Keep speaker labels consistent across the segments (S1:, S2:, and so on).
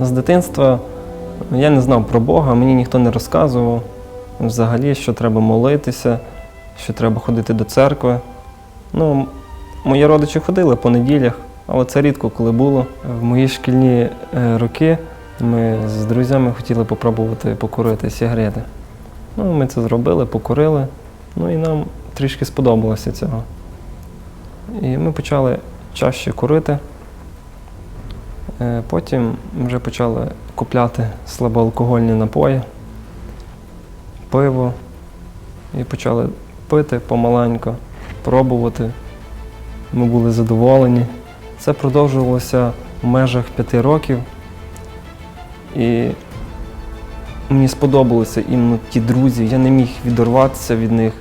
S1: З дитинства я не знав про Бога, мені ніхто не розказував взагалі, що треба молитися, що треба ходити до церкви. Ну, мої родичі ходили по неділях, але це рідко коли було. В мої шкільні е, роки ми з друзями хотіли попробувати покурити сигарети. Ну, ми це зробили, покурили, ну і нам трішки сподобалося цього. І ми почали чаще курити. Е, Потім вже почали купляти слабоалкогольні напої, пиво. І почали пити помаленько, пробувати. Ми були задоволені. Це продовжувалося в межах п'яти років. І мені сподобалися іменно ті друзі, я не міг відірватися від них.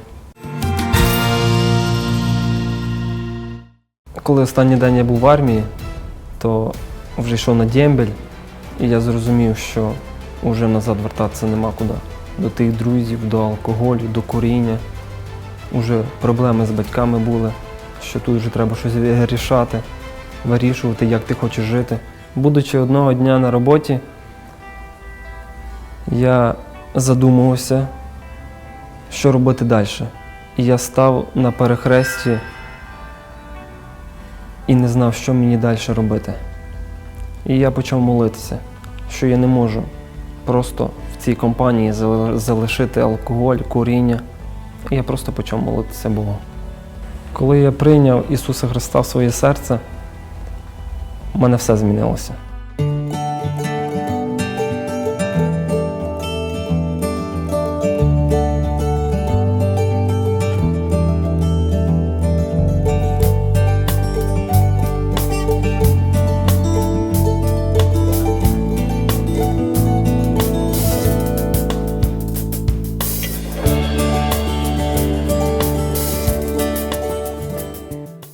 S1: Коли останній день я був в армії, то вже йшов на дембель, і я зрозумів, що вже назад вертатися нема куди. До тих друзів, до алкоголю, до куріння. Уже проблеми з батьками були, що тут вже треба щось рішати, вирішувати, як ти хочеш жити. Будучи одного дня на роботі, я задумувався, що робити далі. І я став на перехресті і не знав, що мені далі робити. І я почав молитися, що я не можу просто в цій компанії залишити алкоголь, куріння. І я просто почав молитися Богу. Коли я прийняв Ісуса Христа в своє серце, в мене все змінилося.